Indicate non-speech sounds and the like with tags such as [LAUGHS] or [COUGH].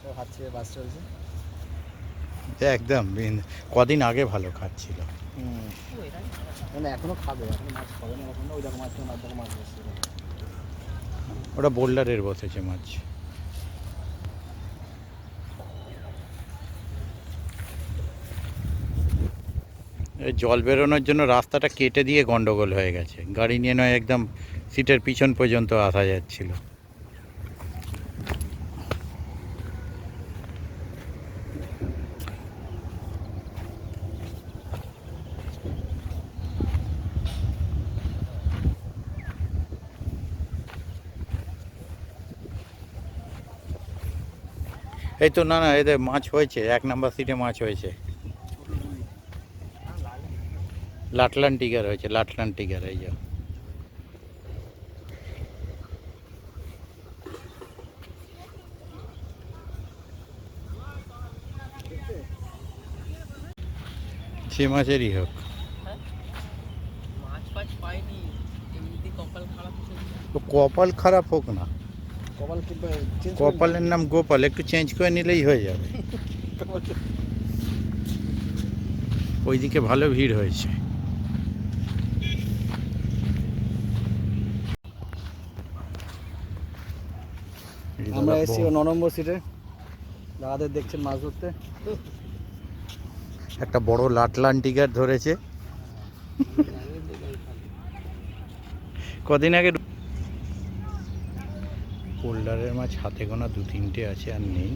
তো হাত ছেড়ে বাস চলছে? একদম কদিন আগে ভালো খাচ্ছিল। মানে এখনও খাবে এখনও মাছ খাবে না এখনও ওই দেখো মাছ মাছ দেখো মাছ বসছে। ওটা বোল্ডারের বসেছে মাছ। জল বেরোনোর জন্য রাস্তাটা কেটে দিয়ে গন্ডগোল হয়ে গেছে। গাড়ি নিয়ে নয় একদম সিটের পিছন পর্যন্ত আসা যাচ্ছিল। এই তো না না এদের মাছ হয়েছে এক নাম্বার সিটে মাছ হয়েছে। লাটলান টিগার হয়েছে লাটলান টিগার এই যে। যে মাছেরই হোক। এমনিতে কপাল খারাপ হোক না। কপালের নাম গোপাল একটু চেঞ্জ করে নিলেই হয়ে যাবে। [LAUGHS] ওইদিকে ভালো ভিড় হয়েছে। আমরা এসেছি ন নম্বর সিটে দাদাদের দেখছেন মাছ ধরতে। একটা বড় লাটলান টিগার ধরেছে। [LAUGHS] কদিন আগে বোল্ডারের মাছ হাতে গোনা দু তিনটে আছে আর নেই।